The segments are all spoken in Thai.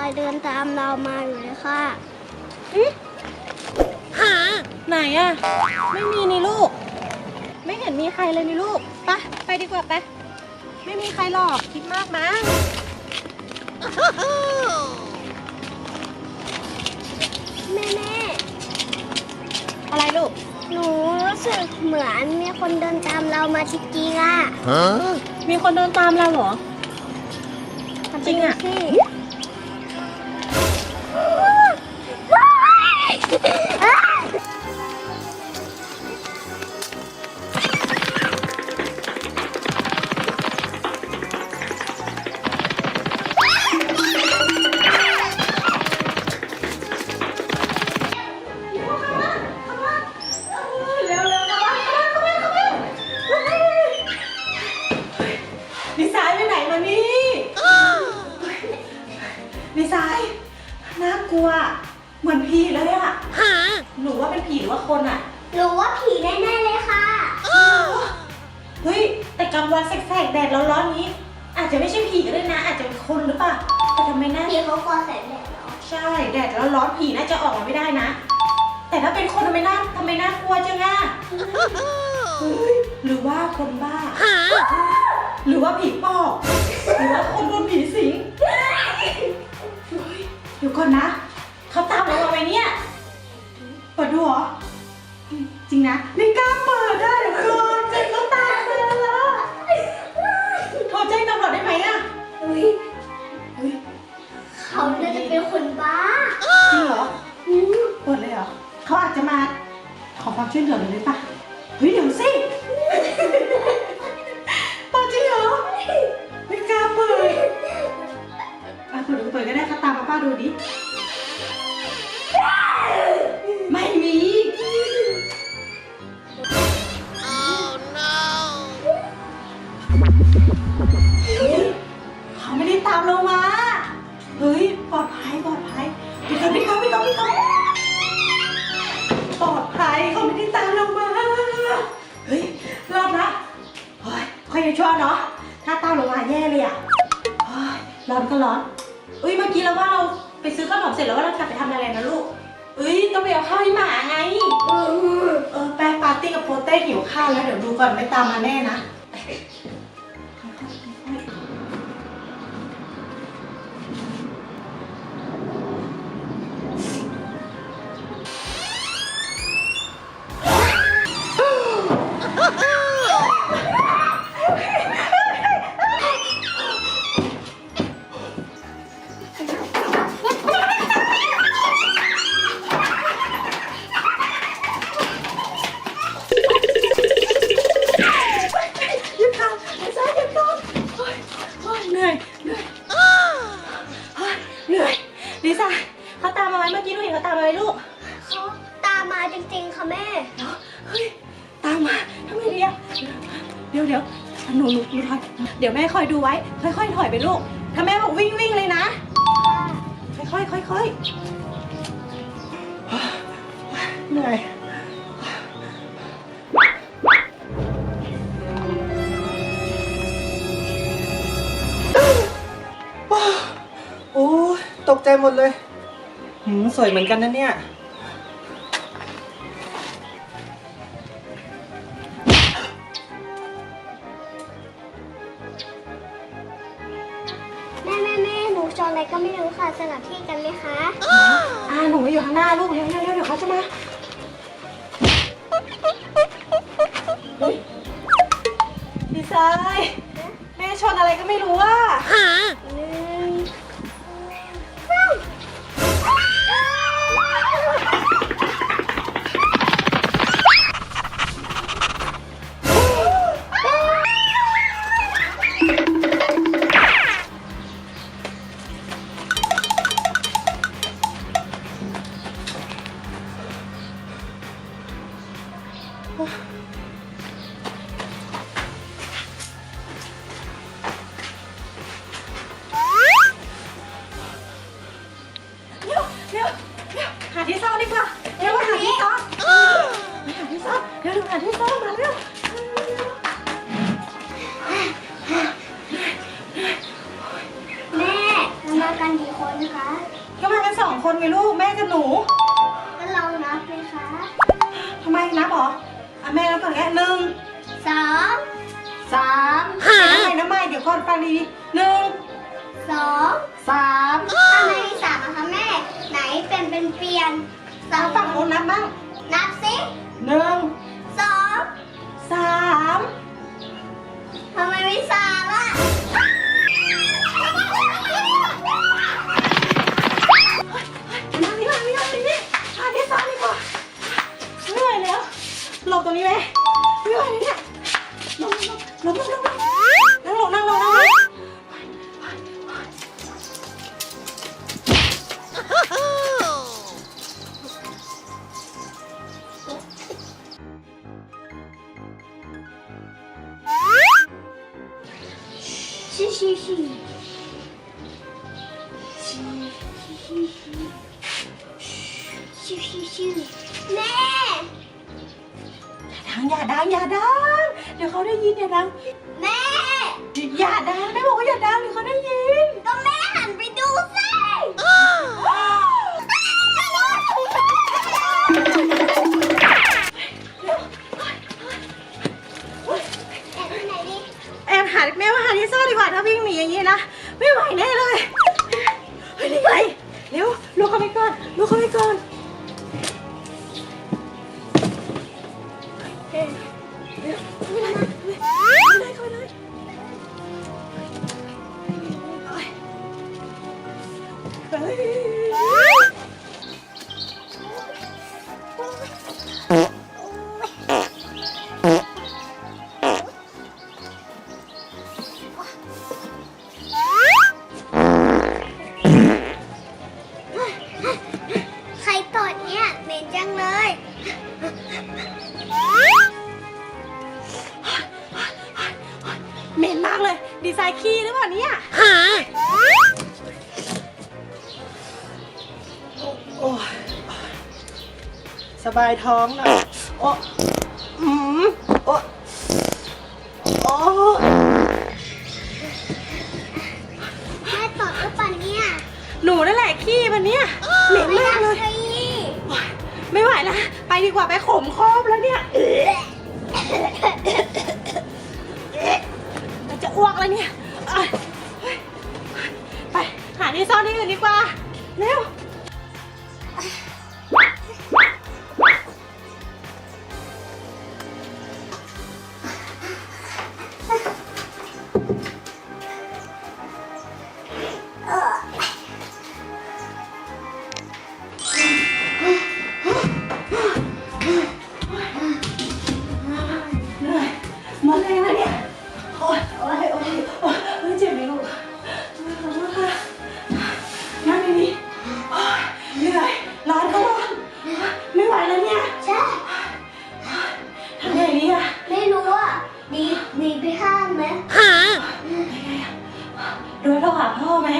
รเดินตามเรามาอยู่เลยค่ะหาไหนอะไม่มีนี่ลูก ไม่เห็นมีใครเลยนี่ลูกไปไปดีกว่าไปไม่มีใครหรอกคิดมากมั้งแม่แม่อะไรลูก หนูรู้สึกเหมือนมีคนเดินตามเรามาจริงๆอะมีคนเดินตามเราเหรอจริงอะ เขากลัวแสงแดดเหรอใช่แดดแล้วร้อนผีน่าจะออกมาไม่ได้นะ แต่ถ้าเป็นคนทำไมน่าทำไมน่ากลัวจังอะเฮ้ยหรือว่าคนบ้า หรือว่าผีปอบหรือว่าคนโดนผีสิงเฮ้ยเดี๋ยวก่อนนะเขาตามเรามาไหมเนี่ยเปิดดูเหรอจริงนะไม่กล้าเปิดได้เดี๋ยวก่อน ช่วยเหลือเลยหรือเปล่าเฮ้ยเดี๋ยวสิเปิดจริงเหรอไม่กล้าเปิดอะเปิดดูเปิดก็ได้ค่ะตามมาป้าดูดิไม่มีเฮ้ยเขาไม่ได้ตามเรามา เฮ้ยปลอดภัยปลอดภัยพี่ก๊อฟพี่ก๊อฟพี่ก๊อฟพี่ก๊อฟ อยจะชั่วเนาะ ถ้าตามเรามาแย่เลยอะร้อนก็ร้อน อุ้ยเมื่อกี้เราว่าเราไปซื้อขนมเสร็จแล้วว่าเราจะไปทำอะไรนะลูกอุ้ยต้องไปเอาข้าวให้หมาไงอืมเออแป้งปาร์ตี้กับโปเต้หิวข้าวแล้วเดี๋ยวดูก่อนไม่ตามมาแน่นะ เดี๋ยวแม่คอยดูไว้ ค่อยๆถอยไปลูก ถ้าแม่บอกวิ่งวิ่งเลยนะ ค่อยๆค่อยๆเหนื่อยโอ้ตกใจหมดเลยหืมสวยเหมือนกันนะเนี่ย สลับที่กันไหมคะอ่าหนูมาอยู่ข้างหน้าลูกเร็วเร็วเร็วเดี๋ยวเขาจะมาเฮ้ยดีไซน์แม่ชนอะไรก็ไม่รู้อะ เร็วเร็วเร็วหาที่ซ่อนดีกว่าเร็วมาหาที่ซ่อนไปหาที่ซ่อนเร็วเร็วหาที่ซ่อนมาเร็วแม่เรามากันกี่คนคะองคนไงลูกแม่กับหนู ก็ลองนับเลยคะ ทำไมนับเหรอ อะแม่นับก่อนแกหนึ่งสองสามเดี๋ยวน้ำใหม่น้ำใหม่เดี๋ยวก่อนฟังดีๆหนึ่งสองสามทำไมมีสามอะคะแม่ ไหนเป็นเป็นเปลี่ยนสอเอางฝั่งโน้นนับบ้างนับสิหนึ่งสองสามทำไมมีสามอะ ชิชิชิแม่อย่าดังอย่าดังอย่าดังเดี๋ยวเขาได้ยินอย่าดังแม่อย่าดังได้บอกว่าอย่าดังเดี๋ยวเขาได้ยินก็แม่หันไปดูสิแอบที่ไหนดิแอบหาแม่ว่าหาที่ซ่อนดีกว่าถ้าวิ่งหนีอย่างนี้นะไม่ไหวแน่เลย สบายท้องหน่อยโอ้อืมโอ้โอ้แม่ตดหรือเปล่าเนี่ยหนูนั่นแหละขี้มันเนี่ยเหม็นมากเลยไโอ๊ยไม่ไหวแล้วไปดีกว่าไปขมครอบแล้วเนี่ยจะอ้วกแล้วเนี่ยเอ้ยเฮ้ยไปหาที่ซ่อนที่อื่นดีกว่า เร็ว โดยโทรหาพ่อไหม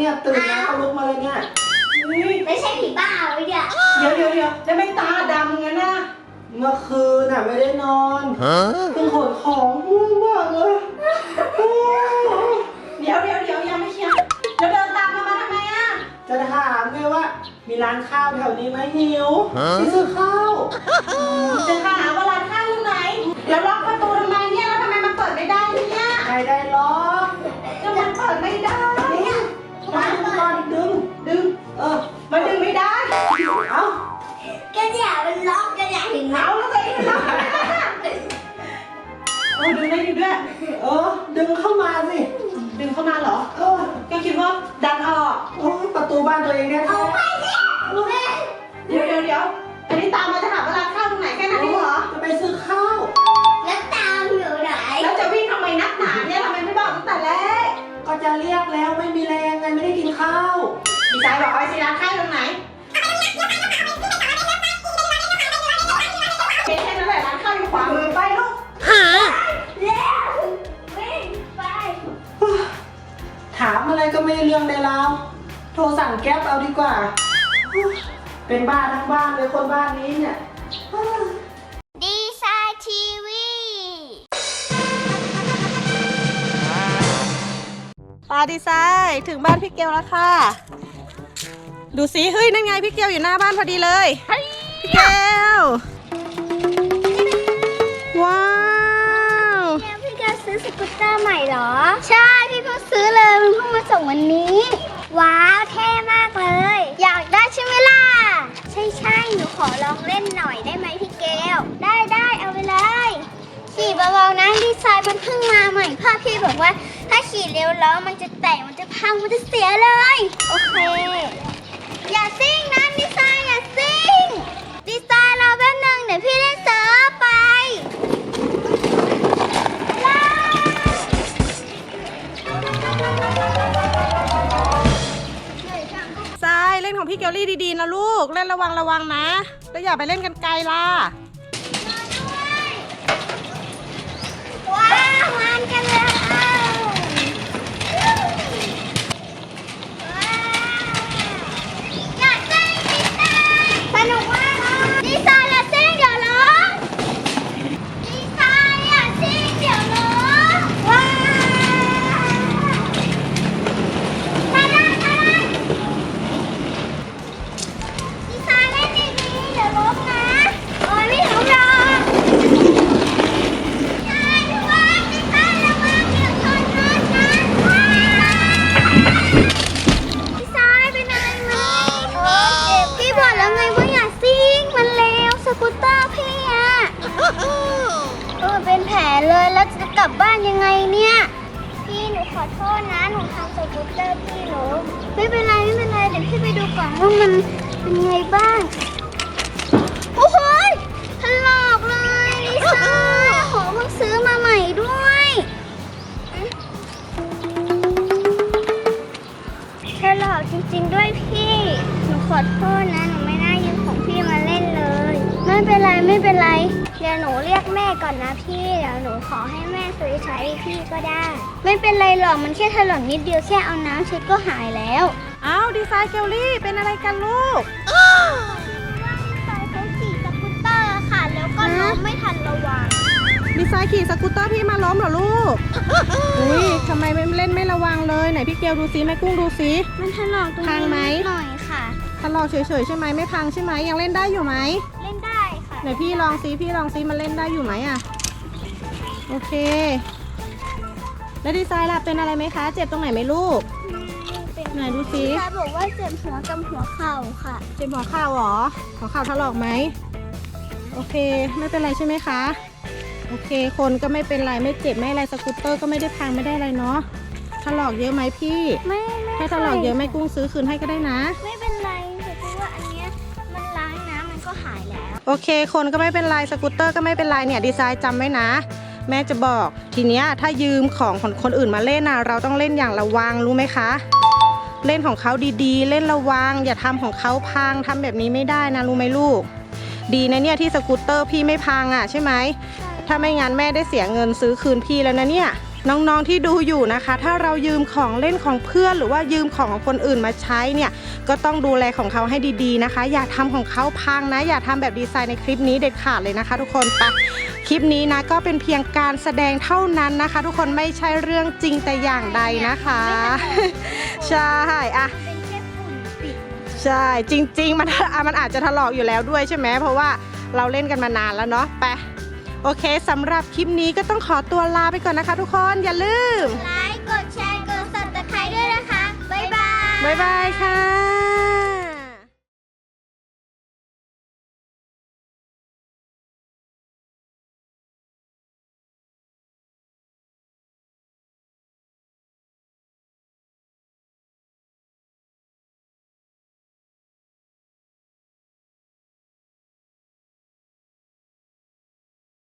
เลยเนี่ยตื่นแล้วก็ลุกมาเลยเนี่ยไม่ใช่ผีบ้าไว้เดี๋ยวเดี๋ยวเดี๋ยวเดี๋ยวแล้วไม่ตาดำงั้นน่ะเมื่อคืนน่ะไม่ได้นอนเพิ่งขนของมุ่งมากเลยเดี๋ยวเดี๋ยวเดี๋ยวยังไม่เคลียร์แล้วเดินตามกันมาทำไมอะจะถามไงว่า มีร้านข้าวแถวนี้ไหมหิวไปซื้อข้าวจะถามว่าร้าน เออ มันดึงไม่ได้ เอ้าแกเนี่ยมันล็อกกันอย่างเห็นไหมเอาแล้วตัวเองล็อกไม่ได้โอ้ดึงได้ดึงด้วย เออ ดึงเข้ามาสิ ดึงเข้ามาเหรอ เออแกตัวเองแน่เอาไปสิแม่เดี๋ยวเดี๋ยวเดี๋ยวอันนี้ตามมาจะถามว่าร้านข้าวตรงไหนแค่นั้นเองเหรอ จะไปซื้อข้าว แล้วตามอยู่ไหนแล้วจะวิ่งทำไมนักหนาเนี่ยทำไมไม่บอกตั้งแต่แรก ก็จะเรียกแล้วไม่มีแรงไงไม่ได้กินข้าว ดีไซน์บอกเอาไปสิร้านข้าวตรงไหนเแค่นั้นแหละร้านข้าวอยู่ขวามือไปลูกหาแล้ววิ่งไปถามอะไรก็ไม่ได้เรื่องได้ราวโทรสั่งแก๊ปเอาดีกว่า เป็นบ้าทั้งบ้านเลยคนบ้านนี้เนี่ย ดีไซน์ทีวีปาดีไซน์ถึงบ้านพี่เกลแล้วค่ะ ดูสิเฮ้ยนั่นไงพี่เกลอยู่หน้าบ้านพอดีเลยพี่เกลว้าวแล้วพี่แกซื้อสกูตเตอร์ใหม่เหรอ ใช่พี่เพิ่งซื้อเลยมันเพิ่งมาส่งวันนี้ ว้าวเท่มากเลย อยากได้ใช่ไหมล่ะ ใช่ใช่หนูขอลองเล่นหน่อยได้ไหมพี่เกลได้ได้เอาไปเลยขี่เบาๆนะดีไซน์มันเพิ่งมาใหม่พ่อพี่บอกว่า ถ้าขี่เร็วแล้วมันจะแตกมันจะพังมันจะเสียเลย โอเค ดีๆนะลูก เล่นระวังระวังนะ แล้วอย่าไปเล่นกันไกลล่ะ่อนว่ามันเป็นไงบ้าง โอ้โหถลอกเลยลิซ่าโหเพิ่งซื้อมาใหม่ด้วย ถลอกจริงๆด้วยพี่ หนูขอโทษนะ หนูไม่น่ายืมของพี่มาเล่นเลย ไม่เป็นไรไม่เป็นไร เดี๋ยวหนูเรียกแม่ก่อนนะพี่ เดี๋ยวหนูขอให้แม่ซื้อใช้พี่ก็ได้ ไม่เป็นไรหรอก มันแค่ถลอกนิดเดียวแค่เอาน้ำเช็ดก็หายแล้ว อ้าวดีไซน์เกลลี่เป็นอะไรกันลูกใส่เขาขี่สกูตเตอร์ค่ะแล้วก็ล้มไม่ทันระวังดีไซน์ขี่สกูตเตอร์พี่มาล้มเหรอลูกอุ้ยทำไมไม่เล่นไม่ระวังเลยไหนพี่เกลดูซิแม่กุ้งดูซิ มันถลอกตรงพังนี้ไหม นิดหน่อยค่ะถลอกเฉยๆใช่ไหมไม่พังใช่ไหมยังเล่นได้อยู่ไหม เล่นได้ค่ะไหนพี่ลองซิพี่ลองซิมันเล่นได้อยู่ไหมอะโอเค แล้วดีไซน์ล่ะเป็นอะไรไหมคะ เจ็บตรงไหนไหมลูก ไหนดูสิพี่ชายบอกว่าเจ็บหัวกับหัวเข่าค่ะ เจ็บหัวเข่าเหรอ หัวเข่าถลอกไหม โอเค ไม่เป็นไรใช่ไหมคะ โอเค คนก็ไม่เป็นไร ไม่เจ็บไม่อะไร สกูตเตอร์ก็ไม่ได้พังไม่ได้อะไรเนาะ ถลอกเยอะไหมพี่ ไม่ไม่ถ้าถลอกเยอะแม่กุ้งซื้อคืนให้ก็ได้นะ ไม่เป็นไรแต่คิดว่าอันเนี้ยมันล้างน้ำมันก็หายแล้ว โอเค คนก็ไม่เป็นไร สกูตเตอร์ก็ไม่เป็นไรเนี่ย ดีไซน์จำไว้นะแม่จะบอกทีเนี้ยถ้ายืมของของคนอื่นมาเล่นนะเราต้องเล่นอย่างระวังรู้ไหมคะ เล่นของเขาดีๆ เล่นระวัง อย่าทำของเขาพังทำแบบนี้ไม่ได้นะรู้ไหมลูก ดีนะเนี่ยที่สกูตเตอร์พี่ไม่พังอะใช่ไหมถ้าไม่งั้นแม่ได้เสียเงินซื้อคืนพี่แล้วนะเนี่ยน้องๆที่ดูอยู่นะคะ ถ้าเรายืมของเล่นของเพื่อน หรือว่ายืมของของคนอื่นมาใช้เนี่ย ก็ต้องดูแลของเขาให้ดีๆนะคะ อย่าทำของเขาพังนะ อย่าทำแบบดีไซน์ในคลิปนี้เด็ดขาดเลยนะคะ ทุกคนไปค ลิปนี้นะก็เป็นเพียงการแสดงเท่านั้นนะคะ ทุกคนไม่ใช่เรื่องจริงแต่อย่างใดนะคะ ใช่อะเป็นแค่ฝุ่นปิดใช่จริง ๆ มันอะมันอาจจะถลอกอยู่แล้วด้วยใช่ไหมเพราะว่าเราเล่นกันมานานแล้วเนาะไปโอเคสำหรับคลิปนี้ก็ต้องขอตัวลาไปก่อนนะคะ ทุกคนอย่าลืมไลค์กดแชร์กด subscribe ด้วยนะคะบ๊ายบายบ๊ายบายค่ะ